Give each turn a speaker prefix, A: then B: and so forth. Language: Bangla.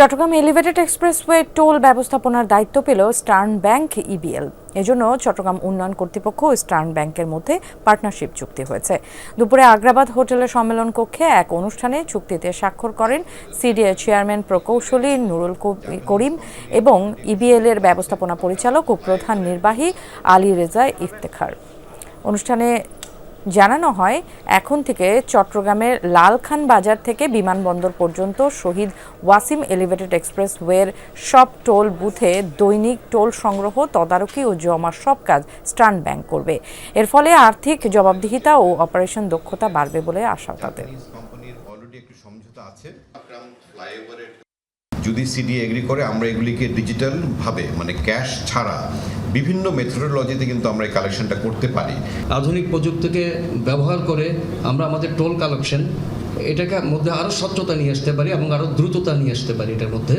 A: চট্টগ্রাম এলিভেটেড এক্সপ্রেসওয়ে টোল ব্যবস্থাপনার দায়িত্ব পেল স্টার্ন ব্যাংক ইবিএল এজন্য চট্টগ্রাম উন্নয়ন কর্তৃপক্ষ স্টার্ন ব্যাংকের মধ্যে পার্টনারশিপ চুক্তি হয়েছে। দুপুরে আগ্রাবাদ হোটেলের সম্মেলন কক্ষে এক অনুষ্ঠানে চুক্তিতে স্বাক্ষর করেন সিডিএ চেয়ারম্যান প্রকৌশলী নুরুল করিম এবং ইবিএল এর ব্যবস্থাপনা পরিচালক ও প্রধান নির্বাহী আলী রেজা ইফতেখার। অনুষ্ঠানে জানানো হয়, এখন থেকে চট্টগ্রামের লালখান বাজার থেকে বিমানবন্দর পর্যন্ত শহীদ ওয়াসিম এলিভেটেড এক্সপ্রেসওয়ের সব টোল বুথে দৈনিক টোল সংগ্রহ, তদারকি ও জমা সব কাজ স্টার্ন ব্যাংক করবে। এর ফলে আর্থিক জবাবদিহিতা ও অপারেশন দক্ষতা বাড়বে বলে আশা তাদের।
B: যদি সিডি এগ্রি করে আমরা এগুলিকে ডিজিটালভাবে মানে ক্যাশ ছাড়া বিভিন্ন মেথোডোলজিতে কিন্তু আমরা এই কালেকশনটা করতে পারি।
C: আধুনিক প্রযুক্তিকে ব্যবহার করে আমরা আমাদের টোল কালেকশন এটাকে মধ্যে আরও স্বচ্ছতা নিয়ে আসতে পারি এবং আরও দ্রুততা নিয়ে আসতে পারি এটার মধ্যে।